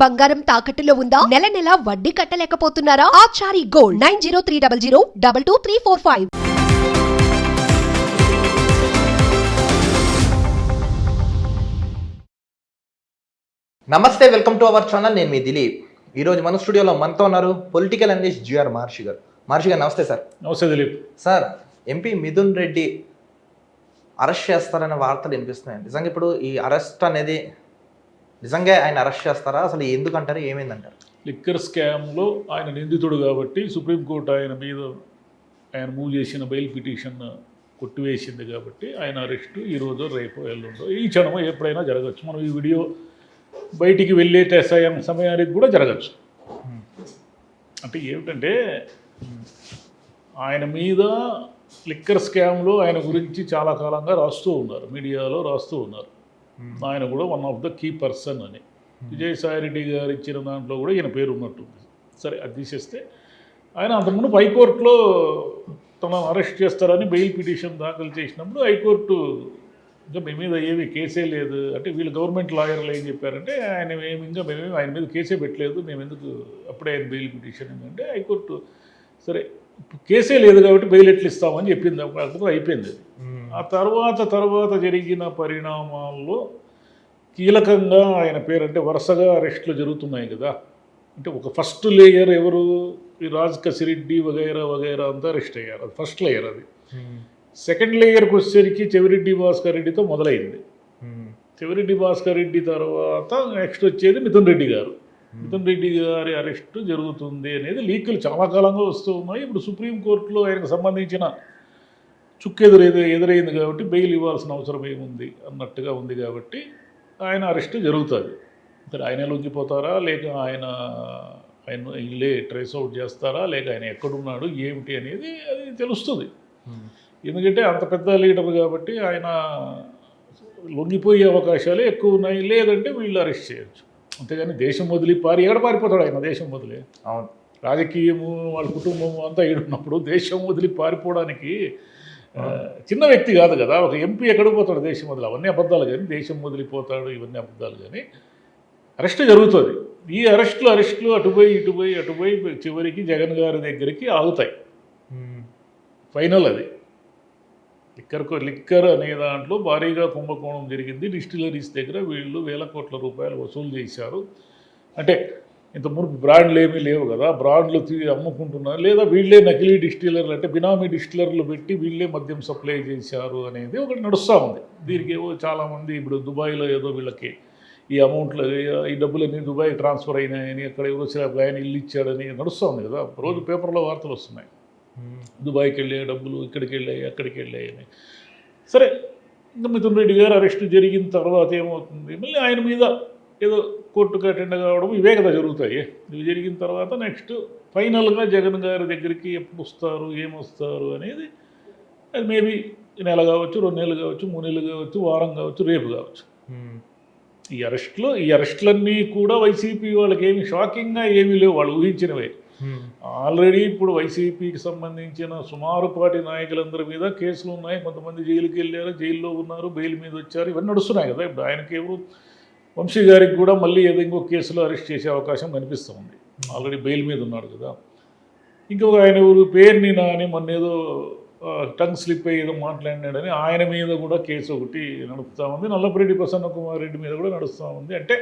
బంగారం తాకట్టులో ఉందా? నెల నెల వడ్డీ కట్టలేకపోతున్నారా? Achari gold nine zero three double zero double two three four five. నమస్తే వెల్కమ్ టు అవర్ ఛానల్. నేను మీ దిలీప్. ఈరోజు మన స్టూడియోలో మనతో ఉన్నారు పొలిటికల్ అనలిస్ట్ జిఆర్ మహర్షి గారు. మహర్షి గారు నమస్తే సార్. నమస్తే Dilip. Sir MP Mithun Reddy arrest చేస్తారనే వార్తలు వినిపిస్తున్నాయి. నిజంగా ఇప్పుడు ఈ అరెస్ట్ అనేది నిజంగా ఆయన అరెస్ట్ చేస్తారా? అసలు ఎందుకంటారు? ఏమైందంటారు? లిక్కర్ స్కామ్లో ఆయన నిందితుడు కాబట్టి సుప్రీంకోర్టు ఆయన మీద ఆయన మూవ్ చేసిన బెయిల్ పిటిషన్ కొట్టివేసింది కాబట్టి ఆయన అరెస్టు ఈరోజు రేపు ఎల్లుండో ఈ క్షణం ఎప్పుడైనా జరగచ్చు. మనం ఈ వీడియో బయటికి వెళ్ళే టెసాయం సమయానికి కూడా జరగచ్చు. అంటే ఏమిటంటే ఆయన మీద లిక్కర్ స్కామ్లో ఆయన గురించి చాలా కాలంగా రాస్తూ ఉన్నారు. మీడియాలో రాస్తూ ఉన్నారు. ఆయన కూడా one of the key person అని. విజయసాయిరెడ్డి గారు ఇచ్చిన దాంట్లో కూడా ఈయన పేరు ఉన్నట్టుంది. సరే అది తీసేస్తే ఆయన అంతకుముందు హైకోర్టులో తనను అరెస్ట్ చేస్తారని బెయిల్ పిటిషన్ దాఖలు చేసినప్పుడు హైకోర్టు ఇంకా మీ మీద ఏమి కేసే లేదు. అంటే వీళ్ళు గవర్నమెంట్ లాయర్లు ఏం చెప్పారంటే ఆయన ఏమి ఇంకా మేమేమి ఆయన మీద కేసే పెట్టలేదు మేము ఎందుకు అప్పుడే ఆయన బెయిల్ పిటిషన్ ఏంటంటే హైకోర్టు సరే కేసే లేదు కాబట్టి బెయిల్ ఎట్లు ఇస్తామని చెప్పింది. అప్పుడు అయిపోయింది. ఆ తర్వాత తర్వాత జరిగిన పరిణామాల్లో కీలకంగా ఆయన పేరు అంటే వరుసగా అరెస్టులు జరుగుతున్నాయి కదా. అంటే ఒక ఫస్ట్ లేయర్ ఎవరు? ఈ రాజ్ కసిరెడ్డి వగైరా వగైరా అంతా అరెస్ట్ అయ్యారు. అది ఫస్ట్ లేయర్ అది. సెకండ్ లేయర్కి వచ్చేసరికి చెవిరెడ్డి భాస్కర్ రెడ్డితో మొదలైంది. చెవిరెడ్డి భాస్కర్ రెడ్డి తర్వాత నెక్స్ట్ వచ్చేది మిథున్ రెడ్డి గారు. మిథున్ రెడ్డి గారి అరెస్టు జరుగుతుంది అనేది లీకులు చాలా కాలంగా వస్తూ ఉన్నాయి. ఇప్పుడు సుప్రీంకోర్టులో ఆయనకు సంబంధించిన చుక్కెదురు ఎదు ఎదురైంది కాబట్టి బెయిల్ ఇవ్వాల్సిన అవసరం ఏముంది అన్నట్టుగా ఉంది కాబట్టి ఆయన అరెస్ట్ జరుగుతుంది. సరే ఆయన లొంగిపోతారా? లేక ఆయన ఆయన ఇల్లే ట్రేస్ అవుట్ చేస్తారా? లేక ఆయన ఎక్కడున్నాడు? ఏమిటి అనేది అది తెలుస్తుంది. ఎందుకంటే అంత పెద్ద లీడర్ కాబట్టి ఆయన లొంగిపోయే అవకాశాలే ఎక్కువ ఉన్నాయి. లేదంటే వీళ్ళు అరెస్ట్ చేయొచ్చు. అంతేగాని దేశం వదిలి పారి ఎక్కడ పారిపోతాడు ఆయన? దేశం వదిలి. అవును. రాజకీయము వాళ్ళ కుటుంబము అంతా ఉన్నప్పుడు దేశం వదిలి పారిపోవడానికి చిన్న వ్యక్తి కాదు కదా ఒక ఎంపీ ఎక్కడికి పోతాడు దేశం వదిలి అవన్నీ అబద్ధాలు కానీ దేశం వదిలిపోతాడు ఇవన్నీ అబద్ధాలు కానీ. అరెస్ట్ జరుగుతుంది. ఈ అరెస్టులు అరెస్టులు అటుపోయి ఇటుపోయి అటుపోయి చివరికి జగన్ గారి దగ్గరికి ఆగుతాయి. ఫైనల్ అది. లిక్కర్ లిక్కర్ అనే దాంట్లో భారీగా కుంభకోణం జరిగింది. డిస్టిలరీస్ దగ్గర వీళ్ళు వేల కోట్ల రూపాయలు వసూలు చేశారు. అంటే ఇంత మునుపు బ్రాండ్లు ఏమీ లేవు కదా బ్రాండ్లు అమ్ముకుంటున్నారు లేదా వీళ్ళే నకిలీ డిస్టిలర్లు అంటే బినామీ డిస్టిలర్లు పెట్టి వీళ్ళే మద్యం సప్లై చేశారు అనేది ఒకటి నడుస్తూ ఉంది. దీనికి ఏవో చాలామంది ఇప్పుడు దుబాయ్లో ఏదో వీళ్ళకి ఈ అమౌంట్లు ఈ డబ్బులన్నీ దుబాయ్ ట్రాన్స్ఫర్ అయినాయని అక్కడ ఎవరో ఆయన ఇల్లు ఇచ్చాడని నడుస్తూ ఉంది కదా. రోజు పేపర్లో వార్తలు వస్తున్నాయి. దుబాయ్కి వెళ్ళే డబ్బులు ఇక్కడికి వెళ్ళాయి అక్కడికి వెళ్ళాయి అని. సరే ఇంకా మిథున్ రెడ్డి గారు అరెస్ట్ జరిగిన తర్వాత ఏమవుతుంది? మళ్ళీ ఆయన మీద ఏదో కోర్టుకు అటెండ్ కావడం ఇవే కదా జరుగుతాయి. ఇవి జరిగిన తర్వాత నెక్స్ట్ ఫైనల్గా జగన్ గారి దగ్గరికి ఎప్పుడు వస్తారు ఏమొస్తారు అనేది అది మేబీ నెల కావచ్చు రెండు నెలలు కావచ్చు మూడు నెలలు కావచ్చు వారం కావచ్చు రేపు కావచ్చు. ఈ అరెస్టులు ఈ అరెస్టులన్నీ కూడా వైసీపీ వాళ్ళకి ఏమి షాకింగ్గా ఏమీ లేవు వాళ్ళు ఊహించినవే. ఆల్రెడీ ఇప్పుడు వైసీపీకి సంబంధించిన సుమారు పాటి నాయకులందరి మీద కేసులు ఉన్నాయి. కొంతమంది జైలుకి వెళ్ళారు జైల్లో ఉన్నారు బెయిల్ మీద వచ్చారు. ఇవన్నీ నడుస్తున్నాయి కదా. ఇప్పుడు ఆయనకి ఎవరు వంశీ గారికి కూడా మళ్ళీ ఏదో ఇంకో కేసులో అరెస్ట్ చేసే అవకాశం కనిపిస్తుంది. ఆల్రెడీ బెయిల్ మీద ఉన్నాడు కదా. ఇంకొక ఆయన ఎవరు పేరుని నాని మొన్న ఏదో టంగ్ స్లిప్ అయ్యి ఏదో మాట్లాడినాడని ఆయన మీద కూడా కేసు ఒకటి నడుపుతా ఉంది. నల్లపురెడ్డి ప్రసన్న కుమార్ రెడ్డి మీద కూడా నడుస్తూ ఉంది. అంటే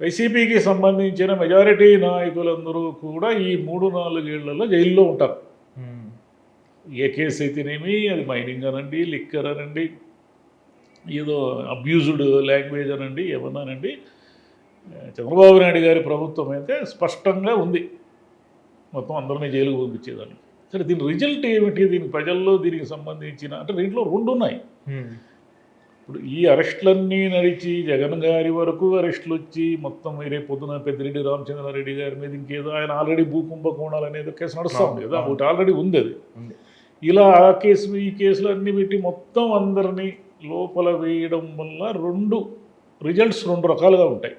వైసీపీకి సంబంధించిన మెజారిటీ నాయకులందరూ కూడా ఈ మూడు నాలుగేళ్ళలో జైల్లో ఉంటారు. ఏ కేసు అయితేనేమి అది మైనింగ్ అనండి లిక్కర్ అనండి ఏదో అబ్యూజ్డ్ లాంగ్వేజ్ అనండి ఏమన్నానండి? చంద్రబాబు నాయుడు గారి ప్రభుత్వం అయితే స్పష్టంగా ఉంది. మొత్తం అందరినీ జైలుకు పంపించేదాన్ని. సరే దీని రిజల్ట్ ఏమిటి? దీని ప్రజల్లో దీనికి సంబంధించిన అంటే దీంట్లో రెండు ఉన్నాయి. ఇప్పుడు ఈ అరెస్టులన్నీ నడిచి జగన్ గారి వరకు అరెస్టులు వచ్చి మొత్తం వేరే పొద్దున పెద్దిరెడ్డి రామచంద్రారెడ్డి గారి మీద ఇంకేదో ఆయన ఆల్రెడీ భూకుంభకోణాలు అనేది కేసు నడుస్తూ ఉంది. కదా ఒకటి ఆల్రెడీ ఉంది అది. ఇలా ఆ కేసు ఈ కేసులు అన్నీ పెట్టి మొత్తం అందరినీ లోపల వేయడం వల్ల రెండు రిజల్ట్స్ రెండు రకాలుగా ఉంటాయి.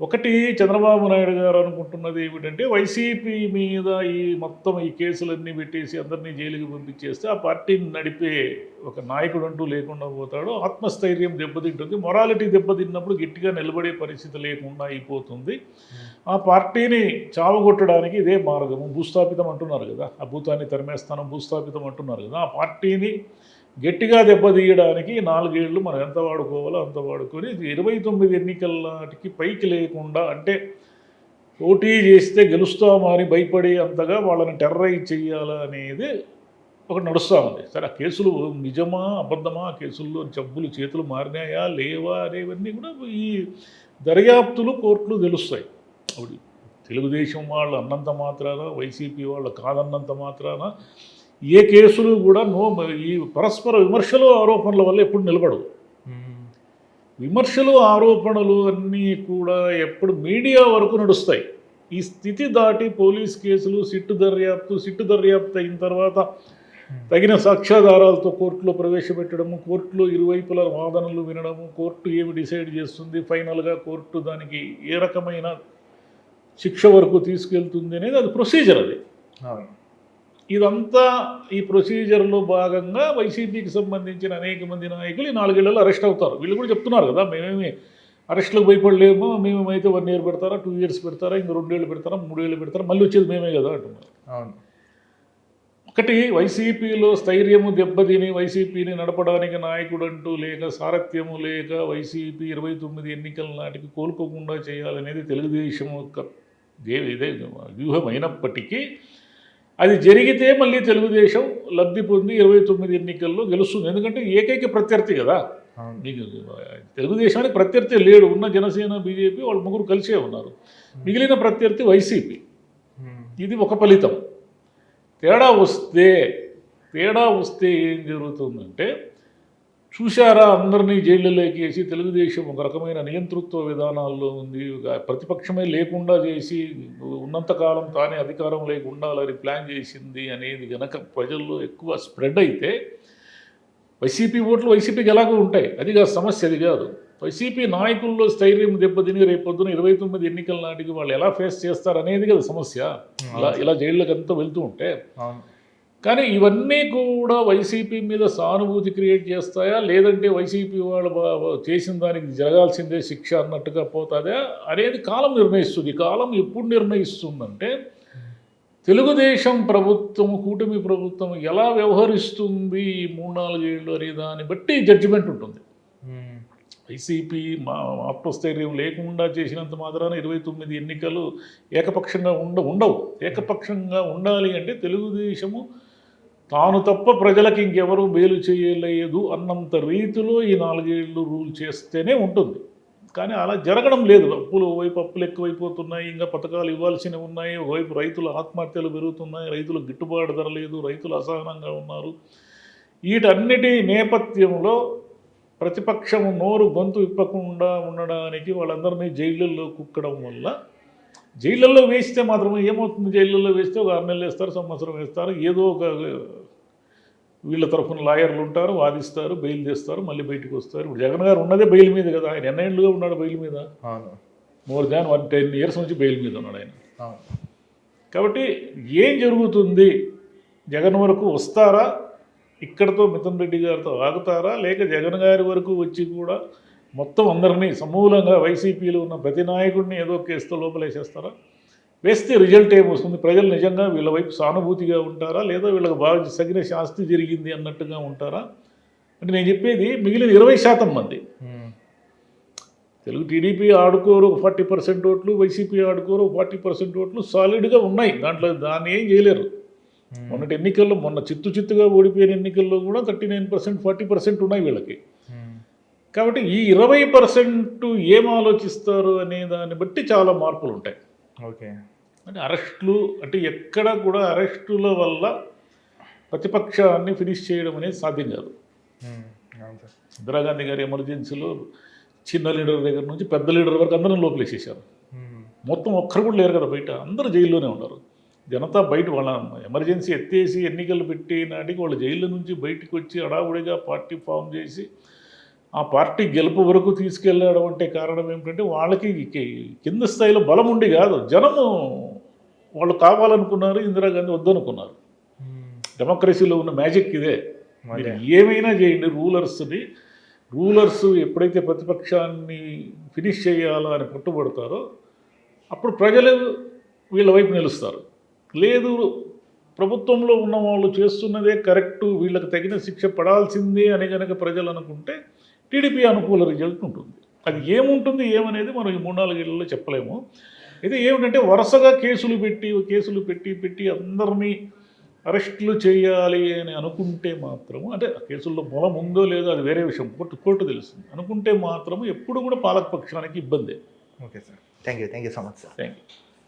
ఒకటి చంద్రబాబు నాయుడు గారు అనుకుంటున్నది ఏమిటంటే వైసీపీ మీద ఈ మొత్తం ఈ కేసులన్నీ పెట్టేసి అందరినీ జైలుకి పంపించేస్తే ఆ పార్టీని నడిపే ఒక నాయకుడు అంటూ లేకుండా పోతాడు ఆత్మస్థైర్యం దెబ్బతింటుంది మొరాలిటీ దెబ్బతిన్నప్పుడు గట్టిగా నిలబడే పరిస్థితి లేకుండా అయిపోతుంది. ఆ పార్టీని చావగొట్టడానికి ఇదే మార్గము. భూస్థాపితం అంటున్నారు కదా ఆ భూతాన్ని తరిమేస్తానం భూస్థాపితం అంటున్నారు కదా ఆ పార్టీని గట్టిగా దెబ్బతీయడానికి నాలుగేళ్ళు మనం ఎంత వాడుకోవాలో అంత వాడుకొని ఇరవై తొమ్మిది ఎన్నికల నాటికి పైకి లేకుండా అంటే పోటీ చేస్తే గెలుస్తామని భయపడే అంతగా వాళ్ళని టెర్రరైజ్ చేయాలా అనేది ఒకటి నడుస్తూ ఉంది. సరే ఆ కేసులు నిజమా అబద్ధమా? కేసుల్లో జబ్బులు చేతులు మారినాయా? లేవా? అనేవన్నీ కూడా ఈ దర్యాప్తులు కోర్టులు తెలుస్తాయి. అప్పుడు తెలుగుదేశం వాళ్ళు అన్నంత మాత్రాన వైసీపీ వాళ్ళు కాదన్నంత మాత్రాన ఏ కేసులు కూడా నో ఈ పరస్పర విమర్శలు ఆరోపణల వల్ల ఎప్పుడు నిలబడవు. విమర్శలు ఆరోపణలు అన్నీ కూడా ఎప్పుడు మీడియా వరకు నడుస్తాయి. ఈ స్థితి దాటి పోలీస్ కేసులు సిట్టు దర్యాప్తు సిట్టు దర్యాప్తు అయిన తర్వాత తగిన సాక్ష్యాధారాలతో కోర్టులో ప్రవేశపెట్టడము కోర్టులో ఇరువైపుల వాదనలు వినడము కోర్టు ఏమి డిసైడ్ చేస్తుంది ఫైనల్గా కోర్టు దానికి ఏ రకమైన శిక్ష వరకు తీసుకెళ్తుంది అనేది అది ప్రొసీజర్ అది. ఇదంతా ఈ ప్రొసీజర్లో భాగంగా వైసీపీకి సంబంధించిన అనేక మంది నాయకులు ఈ నాలుగేళ్ళలో అరెస్ట్ అవుతారు. వీళ్ళు కూడా చెప్తున్నారు కదా మేమేమి అరెస్టులకు భయపడలేము మేమేమైతే వన్ ఇయర్ పెడతారా టూ ఇయర్స్ పెడతారా ఇంక రెండేళ్ళు పెడతారా మూడేళ్ళు పెడతారా మళ్ళీ వచ్చేది మేమే కదా అంటున్నారు. అవును. ఒకటి వైసీపీలో స్థైర్యము దెబ్బతిని వైసీపీని నడపడానికి నాయకుడు అంటూ లేక సారథ్యము లేక వైసీపీ ఇరవై తొమ్మిది ఎన్నికల నాటికి కోలుకోకుండా చేయాలనేది తెలుగుదేశం యొక్క ఇదే వ్యూహం అయినప్పటికీ అది జరిగితే మళ్ళీ తెలుగుదేశం లబ్ధి పొంది ఇరవై తొమ్మిది ఎన్నికల్లో గెలుస్తుంది. ఎందుకంటే ఏకైక ప్రత్యర్థి కదా. మీకు తెలుగుదేశానికి ప్రత్యర్థి లేడు. ఉన్న జనసేన బీజేపీ వాళ్ళు ముగ్గురు కలిసే ఉన్నారు. మిగిలిన ప్రత్యర్థి వైసీపీ. ఇది ఒక ఫలితం. తేడా వస్తే తేడా వస్తే ఏం జరుగుతుందంటే చూశారా అందరినీ జైళ్ళలోకి వేసి తెలుగుదేశం ఒక రకమైన నియంతృత్వ విధానాల్లో ఉంది. ప్రతిపక్షమే లేకుండా చేసి ఉన్నంతకాలం తానే అధికారం లేకుండా ఉండాలని ప్లాన్ చేసింది అనేది గనక ప్రజల్లో ఎక్కువ స్ప్రెడ్ అయితే వైసీపీ ఓట్లు వైసీపీకి ఎలాగో ఉంటాయి. అది కాదు సమస్య అది కాదు. వైసీపీ నాయకుల్లో స్థైర్యం దెబ్బతిని రేపొద్దున ఇరవై తొమ్మిది ఎన్నికల నాటికి వాళ్ళు ఎలా ఫేస్ చేస్తారు అనేది కదా సమస్య. ఇలా ఇలా జైళ్ళకి అంతా వెళ్తూ ఉంటే కానీ ఇవన్నీ కూడా వైసీపీ మీద సానుభూతి క్రియేట్ చేస్తాయా? లేదంటే వైసీపీ వాళ్ళు చేసిన దానికి జరగాల్సిందే శిక్ష అన్నట్టుగా పోతుందా? అనేది కాలం నిర్ణయిస్తుంది. కాలం ఎప్పుడు నిర్ణయిస్తుందంటే తెలుగుదేశం ప్రభుత్వం కూటమి ప్రభుత్వం ఎలా వ్యవహరిస్తుంది ఈ మూడు నాలుగేళ్ళు అనే దాన్ని బట్టి జడ్జిమెంట్ ఉంటుంది. వైసీపీ మా ఆత్మస్థైర్యం లేకుండా చేసినంత మాత్రాన ఇరవై తొమ్మిది ఎన్నికలు ఏకపక్షంగా ఉండ ఉండవు. ఏకపక్షంగా ఉండాలి అంటే తెలుగుదేశము తాను తప్ప ప్రజలకు ఇంకెవరూ మేలు చేయలేదు అన్నంత రీతిలో ఈ నాలుగేళ్ళు రూల్ చేస్తేనే ఉంటుంది. కానీ అలా జరగడం లేదు. అప్పులు వైపు అప్పులు ఎక్కువైపోతున్నాయి. ఇంకా పథకాలు ఇవ్వాల్సినవి ఉన్నాయి. ఒకవైపు రైతుల ఆత్మహత్యలు పెరుగుతున్నాయి. రైతులు గిట్టుబాటు ధర లేదు. రైతులు అసహనంగా ఉన్నారు. వీటన్నిటి నేపథ్యంలో ప్రతిపక్షం నోరు గొంతు ఇప్పకుండా ఉండడానికి వాళ్ళందరినీ జైళ్ళల్లో కుక్కడం వల్ల జైళ్ళల్లో వేస్తే మాత్రం ఏమవుతుంది? జైళ్ళల్లో వేస్తే ఒక ఆరు నెలలు వేస్తారు సంవత్సరం వేస్తారు. ఏదో ఒక వీళ్ళ తరఫున లాయర్లు ఉంటారు వాదిస్తారు బెయిల్ చేస్తారు మళ్ళీ బయటకు వస్తారు. ఇప్పుడు జగన్ గారు ఉన్నదే బెయిల్ మీద కదా ఆయన ఎన్నేళ్ళుగా ఉన్నాడు బెయిల్ మీద? More than one ten years నుంచి బెయిల్ మీద ఉన్నాడు ఆయన. కాబట్టి ఏం జరుగుతుంది? జగన్ వరకు వస్తారా? ఇక్కడతో మిథున్ రెడ్డి గారితో ఆగుతారా? లేక జగన్ గారి వరకు వచ్చి కూడా మొత్తం అందరినీ సమూలంగా వైసీపీలో ఉన్న ప్రతి నాయకుడిని ఏదో కేసుతో లోపలేసేస్తారా? వేస్తే రిజల్ట్ ఏమొస్తుంది? ప్రజలు నిజంగా వీళ్ళ వైపు సానుభూతిగా ఉంటారా? లేదా వీళ్ళకి బాగా సగిన శాస్తి జరిగింది అన్నట్టుగా ఉంటారా? అంటే నేను చెప్పేది మిగిలిన ఇరవై శాతం మంది. తెలుగు టీడీపీ ఆడుకోరు ఫార్టీ పర్సెంట్ ఓట్లు వైసీపీ ఆడుకోరు ఫార్టీ పర్సెంట్ ఓట్లు సాలిడ్గా ఉన్నాయి. దాంట్లో దాన్ని ఏం చేయలేరు. మొన్నటి ఎన్నికల్లో మొన్న చిత్తు చిత్తుగా ఓడిపోయిన ఎన్నికల్లో కూడా thirty nine percent forty percent ఉన్నాయి వీళ్ళకి. కాబట్టి ఈ ఇరవై పర్సెంట్ ఏం ఆలోచిస్తారు అనే దాన్ని బట్టి చాలా మార్పులు ఉంటాయి ఓకే. అంటే అరెస్టులు అంటే ఎక్కడ కూడా అరెస్టుల వల్ల ప్రతిపక్షాన్ని ఫినిష్ చేయడం అనేది సాధ్యం కాదు. ఇందిరాగాంధీ గారి ఎమర్జెన్సీలో చిన్న లీడర్ దగ్గర నుంచి పెద్ద లీడర్ వరకు అందరం లోపలేసేసారు. మొత్తం ఒక్కరు కూడా లేరు కదా బయట అందరూ జైల్లోనే ఉన్నారు. జనతా బయట వాళ్ళ ఎమర్జెన్సీ ఎత్తేసి ఎన్నికలు పెట్టి నాటికి వాళ్ళు జైల్లో నుంచి బయటకు వచ్చి అడావుడిగా పార్టీ ఫామ్ చేసి ఆ పార్టీ గెలుపు వరకు తీసుకెళ్ళడం అంటే కారణం ఏమిటంటే వాళ్ళకి కింద స్థాయిలో బలం ఉండి కాదు జనము వాళ్ళు కావాలనుకున్నారు ఇందిరాగాంధీ వద్దనుకున్నారు. డెమోక్రసీలో ఉన్న మ్యాజిక్ ఇదే. మీరు ఏమైనా చేయండి రూలర్స్ని రూలర్స్ ఎప్పుడైతే ప్రతిపక్షాన్ని ఫినిష్ చేయాలా అని పట్టుబడతారో అప్పుడు ప్రజలు వీళ్ళ వైపు నిలుస్తారు. లేదు ప్రభుత్వంలో ఉన్న వాళ్ళు చేస్తున్నదే కరెక్టు వీళ్ళకి తగిన శిక్ష పడాల్సిందే అని కనుక ప్రజలు అనుకుంటే టీడీపీ అనుకూల రిజల్ట్ ఉంటుంది. అది ఏముంటుంది ఏమనేది మనం ఈ మూడు నాలుగేళ్ళలో చెప్పలేము. అయితే ఏమిటంటే వరుసగా కేసులు పెట్టి కేసులు పెట్టి పెట్టి అందరినీ అరెస్టులు చేయాలి అని అనుకుంటే మాత్రము అంటే ఆ కేసుల్లో మూలం ఉందో లేదో అది వేరే విషయం. కోర్టు కోర్టు తెలుస్తుంది. అనుకుంటే మాత్రము ఎప్పుడు కూడా పాలకపక్షానికి ఇబ్బందే. Okay sir. Thank you thank you so much sir. Thank you